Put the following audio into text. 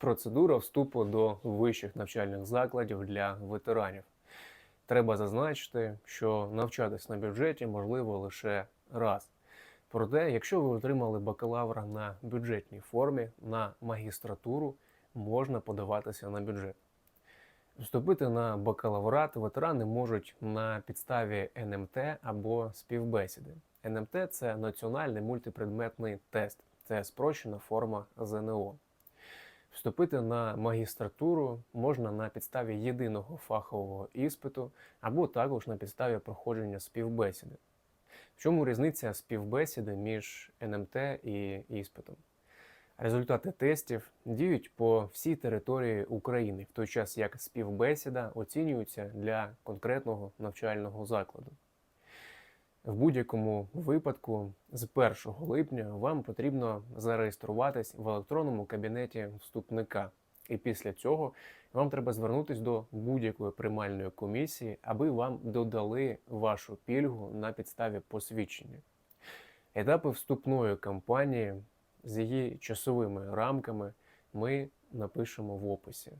Процедура вступу до вищих навчальних закладів для ветеранів. Треба зазначити, що навчатись на бюджеті можливо лише раз. Проте, якщо ви отримали бакалавра на бюджетній формі, на магістратуру можна подаватися на бюджет. Вступити на бакалаврат ветерани можуть на підставі НМТ або співбесіди. НМТ це національний мультипредметний тест, це спрощена форма ЗНО. Вступити на магістратуру можна на підставі єдиного фахового іспиту або також на підставі проходження співбесіди. В чому різниця співбесіди між НМТ і іспитом? Результати тестів діють по всій території України, в той час як співбесіда оцінюється для конкретного навчального закладу. В будь-якому випадку з 1 липня вам потрібно зареєструватись в електронному кабінеті вступника. І після цього вам треба звернутися до будь-якої приймальної комісії, аби вам додали вашу пільгу на підставі посвідчення. Етапи вступної кампанії з її часовими рамками ми напишемо в описі.